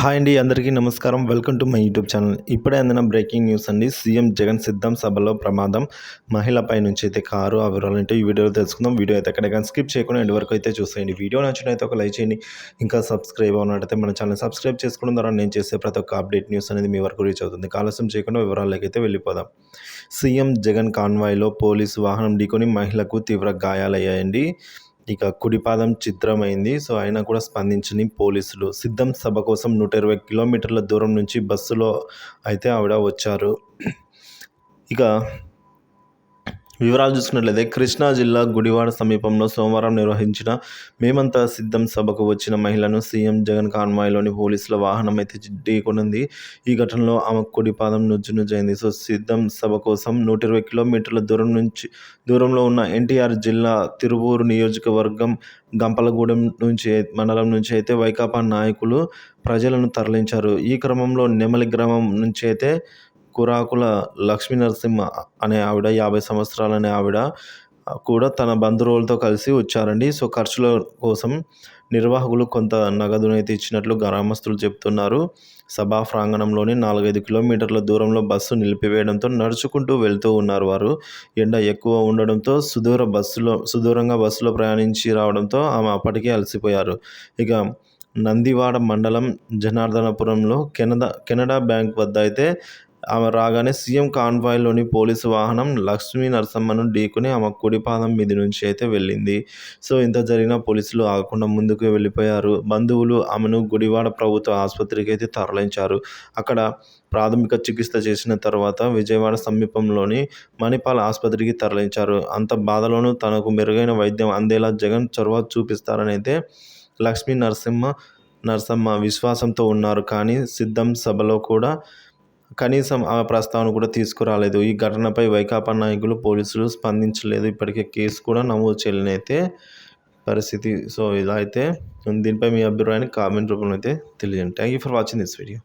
Hi అండి అందరికీ నమస్కారం. Welcome to my YouTube channel. ఇప్పుడే అందిన బ్రేకింగ్ న్యూస్ అండి సీఎం జగన్ సిద్ధం సభలో ప్రమాదం. మహిళపై నుంచి అయితే కారు ఆ వివరాలు అంటే ఈ వీడియోలో తెలుసుకుందాం. వీడియో అయితే ఎక్కడ స్కిప్ చేయకుండా ఎండ్ వరకు అయితే చూసేయండి. వీడియో నచ్చినైతే ఒక లైక్ చేయండి. ఇంకా సబ్స్క్రైబ్ అవునట్టయితే మన ఛానల్ సబ్స్క్రైబ్ చేసుకోవడం ద్వారా నేను చేసే ప్రతి ఒక్క అప్డేట్ న్యూస్ అనేది మీ వరకు రీచ్ అవుతుంది. ఆలస్యం చేయకుండా వివరాలకి అయితే వెళ్ళిపోదాం. సీఎం జగన్ కాన్వాయ్లో పోలీసు వాహనం ఢీకొని మహిళకు తీవ్ర గాయాలయ్యాయండి. ఇక కుడిపాదం చిత్రమైంది సో అయినా కూడా స్పందించని పోలీసులు. సిద్ధం సభ కోసం నూట ఇరవై కిలోమీటర్ల దూరం నుంచి బస్సులో అయితే ఆవిడ వచ్చారు. ఇక వివరాలు చూసుకున్నట్లయితే కృష్ణా జిల్లా గుడివాడ సమీపంలో సోమవారం నిర్వహించిన మేమంతా సిద్ధం సభకు వచ్చిన మహిళను సీఎం జగన్ కాన్వాయ్లోని పోలీసుల వాహనం అయితే ఢీకొనింది. ఈ ఘటనలో ఆమె కుడి పాదం నుజ్జు నుజ్జైంది సో సిద్ధం సభ కోసం నూట ఇరవై కిలోమీటర్ల దూరం నుంచి దూరంలో ఉన్న ఎన్టీఆర్ జిల్లా తిరువూరు నియోజకవర్గం గంపలగూడెం నుంచి మండలం నుంచి అయితే వైకాపా నాయకులు ప్రజలను తరలించారు. ఈ క్రమంలో నెమలి గ్రామం నుంచి అయితే కురాకుల లక్ష్మీ నరసింహ అనే ఆవిడ యాభై సంవత్సరాలనే ఆవిడ కూడా తన బంధువులతో కలిసి వచ్చారండి. సో ఖర్చుల కోసం నిర్వాహకులు కొంత నగదునైతే ఇచ్చినట్లు గ్రామస్తులు చెప్తున్నారు. సభా ప్రాంగణంలోని నాలుగైదు కిలోమీటర్ల దూరంలో బస్సు నిలిపివేయడంతో నడుచుకుంటూ వెళ్తూ ఉన్నారు వారు. ఎండ ఎక్కువ ఉండడంతో సుదూర బస్సులో సుదూరంగా బస్సులో ప్రయాణించి రావడంతో ఆమె అప్పటికే అలసిపోయారు. ఇక నందివాడ మండలం జనార్దనపురంలో కెనడా కెనడా బ్యాంక్ వద్ద అయితే ఆమె రాగానే సీఎం కాన్వాయ్లోని పోలీసు వాహనం లక్ష్మీ నరసమ్మను ఢీకొని ఆమె కుడిపాదం మీద నుంచి అయితే వెళ్ళింది. సో ఇంత జరిగిన పోలీసులు ఆగకుండా ముందుకు వెళ్ళిపోయారు. బంధువులు ఆమెను గుడివాడ ప్రభుత్వ ఆసుపత్రికి అయితే తరలించారు. అక్కడ ప్రాథమిక చికిత్స చేసిన తర్వాత విజయవాడ సమీపంలోని మణిపాల్ ఆసుపత్రికి తరలించారు. అంత బాధలోనూ తనకు మెరుగైన వైద్యం అందేలా జగన్ చొరవ చూపిస్తారని అయితే లక్ష్మీ నరసింహ నరసమ్మ విశ్వాసంతో ఉన్నారు. కానీ సిద్ధం సభలో కూడా కనీసం ఆ ప్రస్తావన కూడా తీసుకురాలేదు. ఈ ఘటనపై వైకాపా నాయకులు పోలీసులు స్పందించలేదు. ఇప్పటికే కేసు కూడా నమోదు చేయలేనైతే పరిస్థితి సో ఇలా అయితే దీనిపై మీ అభిప్రాయాన్ని కామెంట్ రూపంలో అయితే తెలియజేయండి. Thank you for watching this video